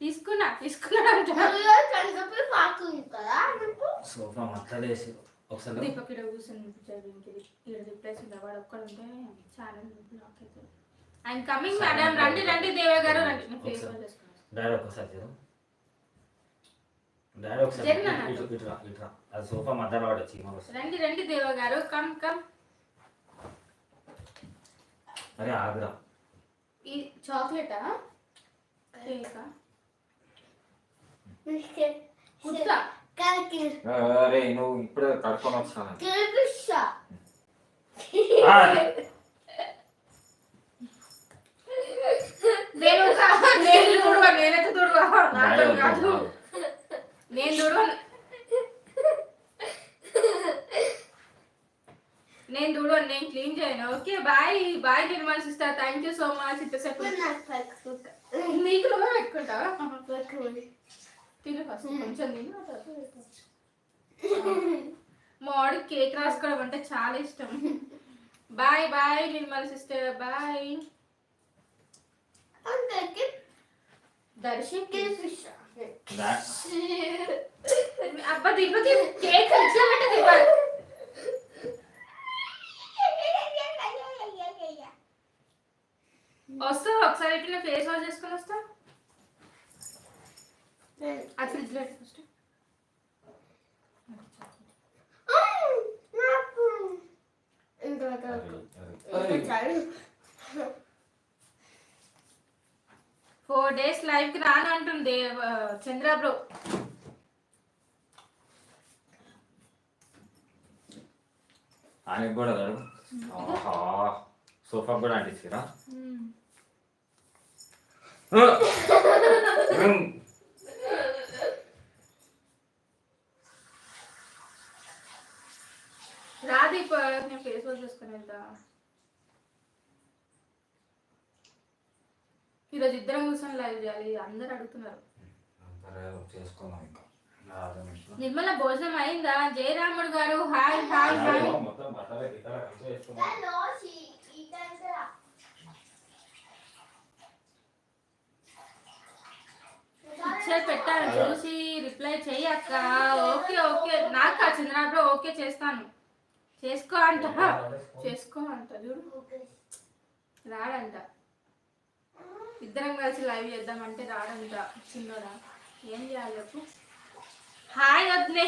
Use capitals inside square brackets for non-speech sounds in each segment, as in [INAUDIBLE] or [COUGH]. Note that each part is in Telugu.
తీసుకున్నా తీసుకున్నా సోఫా ఒకసారి దీపక్ ఇక్కడ కూర్చొని ఇంటికి ఇక్కడ రిప్లేస్ ఉంది వాడు ఒక్కడుంటే ఛానల్ బ్లాక్ అవుతుంది ఆయన కమింగ్ మేడం రండి రండి దేవ గారు రండి. డాడీ ఒకసారి చూడు డాడీ ఒకసారి జరుగు నాన్న. ఇటు ఇటు రా ఇటు రా. అది సోఫా మధ్యలో వాడు చీమలు వస్తాయి రండి రండి దేవ గారు. కమ్ కమ్ అరే ఆగురా. ఈ చాక్లెటా? కేకా? నువ్వు ఇప్పుడే వచ్చాను కనిపిస్తా నేను నేను చూడవా నేనైతే చూడవా నాతో కాదు. నేను చూడవా నేను చూడవా నేను క్లీన్ చేయను okay bye bye Nirmal sister thank you so much ఇంతసేపు నాకు పెట్టుకుంటావా తిను ఫస్ట్ కొంచెం. మా వాడికి కేక్ రాసుకోవడం అంటే చాలా ఇష్టం. Bye bye Nirmal sister bye. అందరికి దర్శి కనిపిస్తా డా- అబ్బా దీపకి కేక్ వస్తా ఒకసారి ఇట్లా ఫేస్ వాష్ చేసుకొని వస్తా అది ఫస్ట్ ఫోర్ డేస్ లైవ్కి రాను అంటుంది చంద్ర బ్రో ఆయనకి కూడా కాదు సోఫా కూడా అంటించిరా [LAUGHS] రా దీప నేను ఫేస్ వాష్ చేసుకొని వెళ్తా ఈరోజు ఇద్దరం కూర్చొని లైవ్ చేయాలి అందరు అడుగుతున్నారు. నిర్మల భోజనం అయిందా? జయరాముడు గారు హాయ్ హాయ్ హాయ్. పిక్చర్ పెట్టాను చూసి రిప్లై చెయ్యి అక్క. Okay okay. నాకు ఆ చంద్రాబ్రో ఓకే చేస్తాను. చేసుకో అంట చేసుకో అంట చూడు రాడంట ఇద్దరం కలిసి లైవ్ చేద్దామంటే రాడంట చిన్నోడా ఏం చేయాలి చెప్పు హాయ్ వద్దునే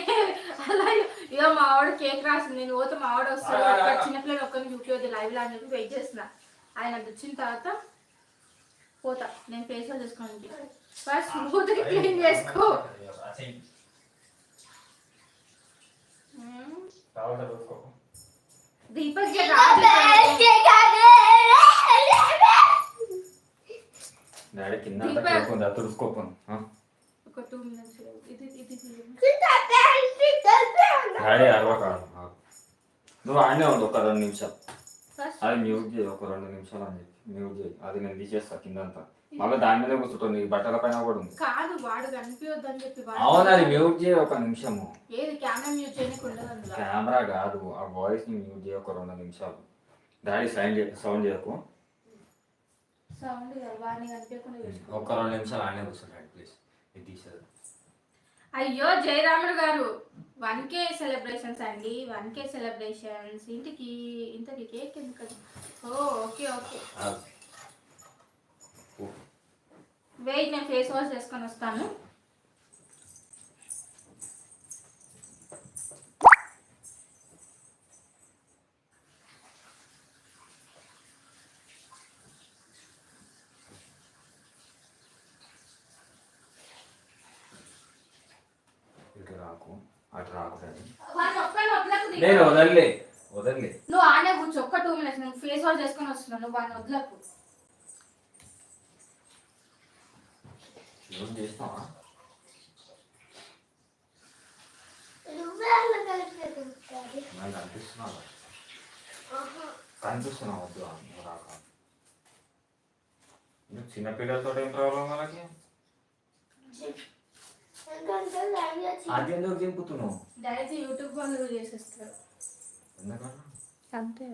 అలా ఇక మా ఆవిడ కేక్ రాసింది నేను పోతే మా ఆవిడ వస్తాడు చిన్నపిల్లలు ఒక్కరిని చూపించదు లైవ్లో అని చెప్పి వెయిట్ చేస్తున్నా ఆయన వచ్చిన తర్వాత పోతా నేను ఫేస్ వాష్ చేసుకోండి ఫస్ట్ మూతికి క్లీన్ చేసుకో దీపక్. డాడీ కింద ఉంది, ఇది ఇది డాడీ అరవ కాదు ఆగు. నువ్వు ఆడనే ఉండు ఒక రెండు నిమిషాలు. అది మ్యూట్ చేయి ఒక రెండు నిమిషాలు అని చెప్పి. మ్యూట్ చేయి. అది నేను తీసేస్తా కింద అంతా మళ్ళీ దాని మీద కూర్చుంటుంది ఈ బట్టల పైన కూడా ఉంది. కాదు వాడు కనిపించొద్దు అని చెప్పి వాడు- అవును అది మ్యూట్ చేయి ఒక నిమిషము. ఏది కెమెరా మ్యూట్ అందులో కెమెరా కాదు ఆ వాయిస్ని మ్యూట్ చేయి ఒక రెండు నిమిషాలు. డాడీ సౌండ్ సౌండ్ చేయకు. సౌండ్ వాడిని కనిపించకుండా చూసుకో. ఒక రెండు నిమిషాలు ఆడనే కూర్చోండి ప్లీజ్ ఇది తీసేది అయ్యో జయరాముడు గారు వన్ కే సెలబ్రేషన్స్ అండి వన్ కే సెలబ్రేషన్స్. ఇంటికి ఇంతకి కేక్ ఎందుకు ఓ ఓకే ఓకే. వెయిట్ నేను ఫేస్ వాష్ చేసుకొని వస్తాను. రాకు అటు. నేను వదలలే వదలలే. నువ్వు ఆడే కూర్చో ఒక్క టూ మినిట్స్ నేను ఫేస్ వాష్ చేసుకొని వస్తున్నాను నువ్వు వాడిని వదలకు. ఏం చేస్తావా నాకు కనిపిస్తున్నావు కనిపిస్తున్నావు వద్దు నువ్వు రాక నువ్వు చిన్నపిల్లలతో ఏం ప్రాబ్లం వాళ్ళకి అది ఎందుకు దింపుతున్నావు డైరెక్ట్ యూట్యూబ్ వాళ్ళు చేసేస్తారు ఎందుకన్నా అంతే